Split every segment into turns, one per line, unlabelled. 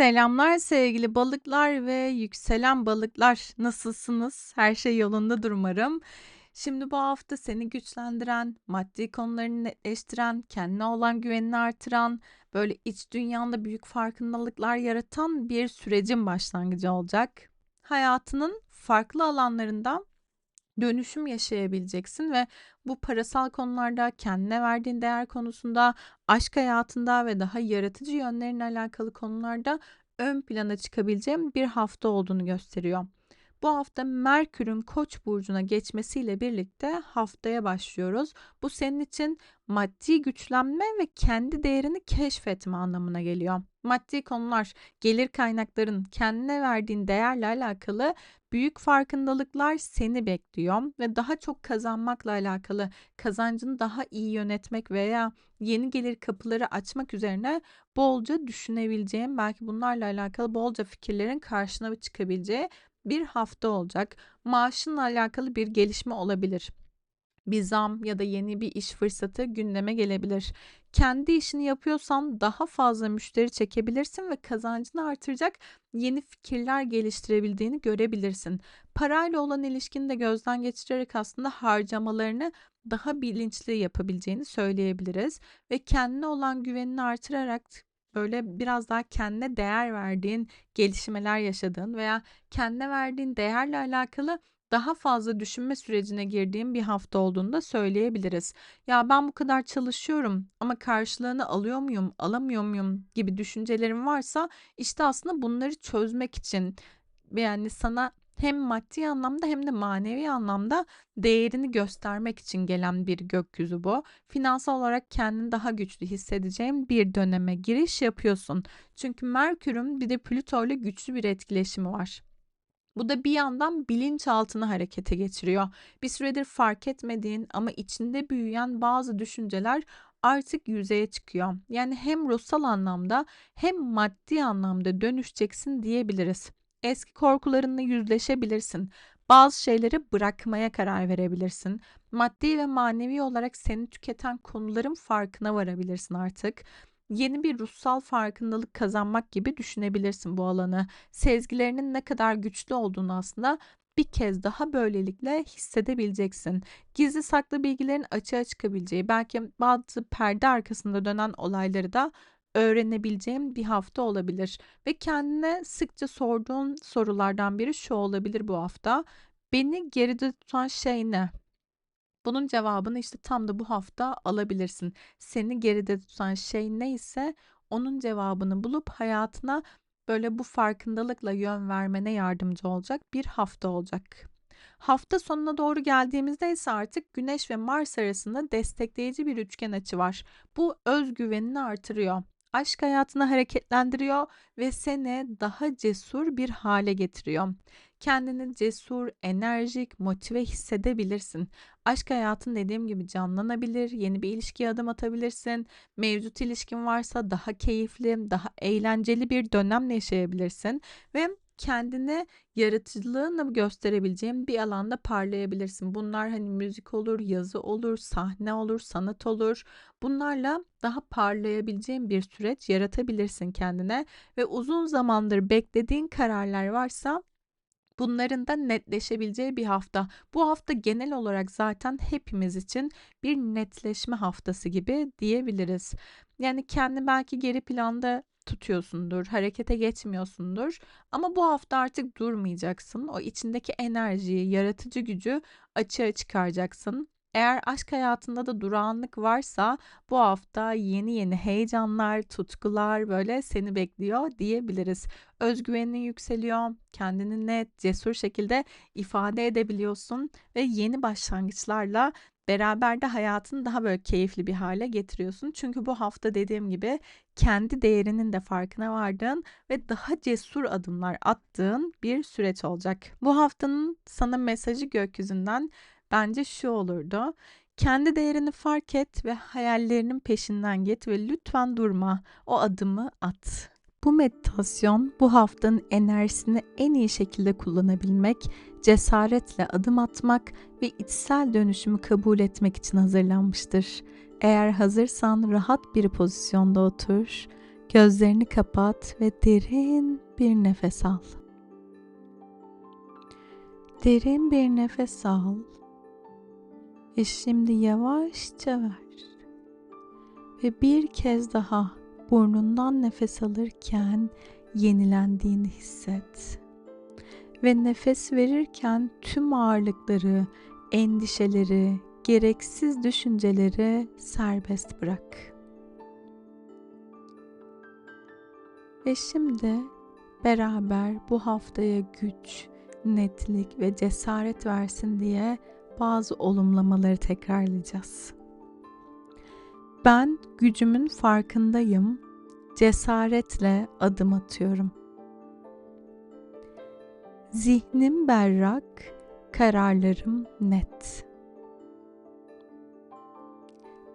Selamlar sevgili balıklar ve yükselen balıklar. Nasılsınız? Her şey yolundadır umarım. Şimdi bu hafta seni güçlendiren, maddi konularını netleştiren, kendine olan güvenini artıran, böyle iç dünyanda büyük farkındalıklar yaratan bir sürecin başlangıcı olacak. Hayatının farklı alanlarında dönüşüm yaşayabileceksin ve bu parasal konularda, kendine verdiğin değer konusunda, aşk hayatında ve daha yaratıcı yönlerinle alakalı konularda ön plana çıkabileceğin bir hafta olduğunu gösteriyor. Bu hafta Merkür'ün Koç burcuna geçmesiyle birlikte haftaya başlıyoruz. Bu senin için maddi güçlenme ve kendi değerini keşfetme anlamına geliyor. Maddi konular, gelir kaynakların, kendine verdiğin değerle alakalı büyük farkındalıklar seni bekliyor ve daha çok kazanmakla alakalı kazancını daha iyi yönetmek veya yeni gelir kapıları açmak üzerine bolca düşünebileceğin, belki bunlarla alakalı bolca fikirlerin karşına çıkabileceği bir hafta olacak. Maaşınla alakalı bir gelişme olabilir. Bir zam ya da yeni bir iş fırsatı gündeme gelebilir. Kendi işini yapıyorsan daha fazla müşteri çekebilirsin ve kazancını artıracak yeni fikirler geliştirebildiğini görebilirsin. Parayla olan ilişkini de gözden geçirerek aslında harcamalarını daha bilinçli yapabileceğini söyleyebiliriz ve kendine olan güvenini artırarak böyle biraz daha kendine değer verdiğin gelişmeler yaşadığın veya kendine verdiğin değerle alakalı daha fazla düşünme sürecine girdiğin bir hafta olduğunu da söyleyebiliriz. Ya ben bu kadar çalışıyorum ama karşılığını alıyor muyum, alamıyor muyum gibi düşüncelerim varsa işte aslında bunları çözmek için yani sana hem maddi anlamda hem de manevi anlamda değerini göstermek için gelen bir gökyüzü bu. Finansal olarak kendini daha güçlü hissedeceğin bir döneme giriş yapıyorsun. Çünkü Merkür'ün bir de Plüto ile güçlü bir etkileşimi var. Bu da bir yandan bilinçaltını harekete geçiriyor. Bir süredir fark etmediğin ama içinde büyüyen bazı düşünceler artık yüzeye çıkıyor. Yani hem ruhsal anlamda hem maddi anlamda dönüşeceksin diyebiliriz. Eski korkularınla yüzleşebilirsin. Bazı şeyleri bırakmaya karar verebilirsin. Maddi ve manevi olarak seni tüketen konuların farkına varabilirsin artık. Yeni bir ruhsal farkındalık kazanmak gibi düşünebilirsin bu alanı. Sezgilerinin ne kadar güçlü olduğunu aslında bir kez daha böylelikle hissedebileceksin. Gizli saklı bilgilerin açığa çıkabileceği, belki bazı perde arkasında dönen olayları da öğrenebileceğim bir hafta olabilir. Ve kendine sıkça sorduğun sorulardan biri şu olabilir bu hafta. Beni geride tutan şey ne? Bunun cevabını işte tam da bu hafta alabilirsin. Seni geride tutan şey neyse onun cevabını bulup hayatına böyle bu farkındalıkla yön vermene yardımcı olacak bir hafta olacak. Hafta sonuna doğru geldiğimizde ise artık Güneş ve Mars arasında destekleyici bir üçgen açı var. Bu özgüvenini artırıyor aşk hayatını hareketlendiriyor ve seni daha cesur bir hale getiriyor. Kendini cesur, enerjik, motive hissedebilirsin. Aşk hayatın dediğim gibi canlanabilir, yeni bir ilişkiye adım atabilirsin. Mevcut ilişkin varsa daha keyifli, daha eğlenceli bir dönem yaşayabilirsin ve kendini yaratıcılığını gösterebileceğin bir alanda parlayabilirsin. Bunlar hani müzik olur, yazı olur, sahne olur, sanat olur. Bunlarla daha parlayabileceğin bir süreç yaratabilirsin kendine ve uzun zamandır beklediğin kararlar varsa bunların da netleşebileceği bir hafta. Bu hafta genel olarak zaten hepimiz için bir netleşme haftası gibi diyebiliriz. Yani kendi belki geri planda tutuyorsundur, harekete geçmiyorsundur. Ama bu hafta artık durmayacaksın. O içindeki enerjiyi, yaratıcı gücü açığa çıkaracaksın. Eğer aşk hayatında da durağanlık varsa bu hafta yeni yeni heyecanlar, tutkular böyle seni bekliyor diyebiliriz. Özgüvenin yükseliyor, kendini net, cesur şekilde ifade edebiliyorsun ve yeni başlangıçlarla beraber de hayatını daha böyle keyifli bir hale getiriyorsun. Çünkü bu hafta dediğim gibi kendi değerinin de farkına vardığın ve daha cesur adımlar attığın bir süreç olacak. Bu haftanın sana mesajı gökyüzünden bence şu olurdu. Kendi değerini fark et ve hayallerinin peşinden git ve lütfen durma. O adımı at. Bu meditasyon bu haftanın enerjisini en iyi şekilde kullanabilmek, cesaretle adım atmak ve içsel dönüşümü kabul etmek için hazırlanmıştır. Eğer hazırsan rahat bir pozisyonda otur, Gözlerini kapat ve derin bir nefes al. Derin bir nefes al. Ve şimdi yavaşça ver. Ve bir kez daha burnundan nefes alırken yenilendiğini hisset. Ve nefes verirken tüm ağırlıkları, endişeleri, gereksiz düşünceleri serbest bırak. Ve şimdi beraber bu haftaya güç, netlik ve cesaret versin diye bazı olumlamaları tekrarlayacağız. Ben gücümün farkındayım. Cesaretle adım atıyorum. Zihnim berrak, kararlarım net.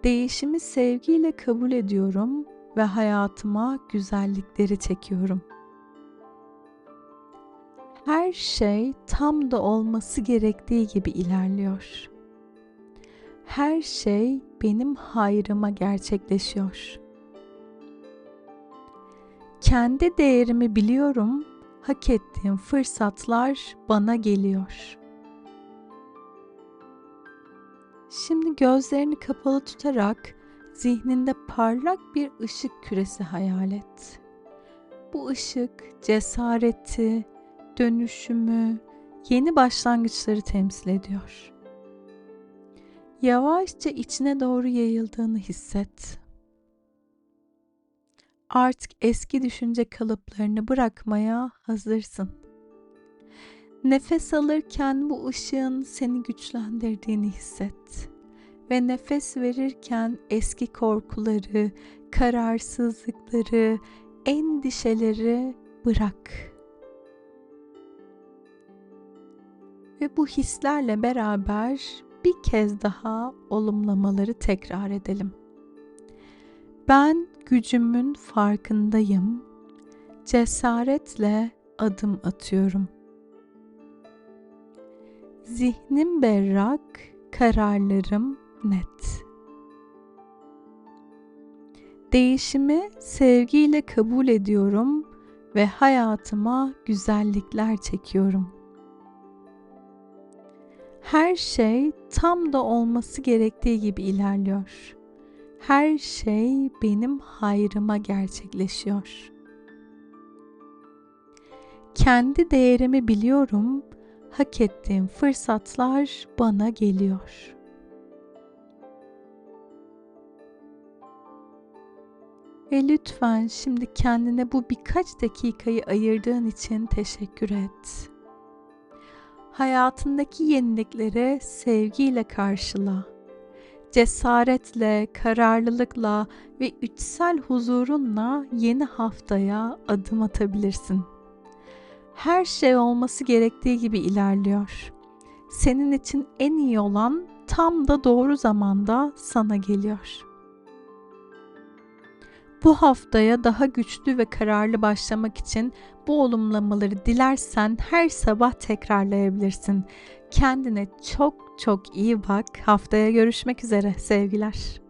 Değişimi sevgiyle kabul ediyorum ve hayatıma güzellikleri çekiyorum. Her şey tam da olması gerektiği gibi ilerliyor. Her şey benim hayrıma gerçekleşiyor. Kendi değerimi biliyorum, hak ettiğim fırsatlar bana geliyor. Şimdi gözlerini kapalı tutarak zihninde parlak bir ışık küresi hayal et. Bu ışık cesareti, dönüşümü, yeni başlangıçları temsil ediyor. Yavaşça içine doğru yayıldığını hisset. Artık eski düşünce kalıplarını bırakmaya hazırsın. Nefes alırken bu ışığın seni güçlendirdiğini hisset ve nefes verirken eski korkuları, kararsızlıkları, endişeleri bırak. Ve bu hislerle beraber bir kez daha olumlamaları tekrar edelim. Ben gücümün farkındayım. Cesaretle adım atıyorum. Zihnim berrak, kararlarım net. Değişimi sevgiyle kabul ediyorum ve hayatıma güzellikler çekiyorum. Her şey tam da olması gerektiği gibi ilerliyor. Her şey benim hayrıma gerçekleşiyor. Kendi değerimi biliyorum. Hak ettiğim fırsatlar bana geliyor.'' Ve lütfen şimdi kendine bu birkaç dakikayı ayırdığın için teşekkür et. Hayatındaki yenilikleri sevgiyle karşıla. Cesaretle, kararlılıkla ve içsel huzurunla yeni haftaya adım atabilirsin. Her şey olması gerektiği gibi ilerliyor. Senin için en iyi olan tam da doğru zamanda sana geliyor. Bu haftaya daha güçlü ve kararlı başlamak için bu olumlamaları dilersen her sabah tekrarlayabilirsin. Kendine çok çok iyi bak. Haftaya görüşmek üzere sevgiler.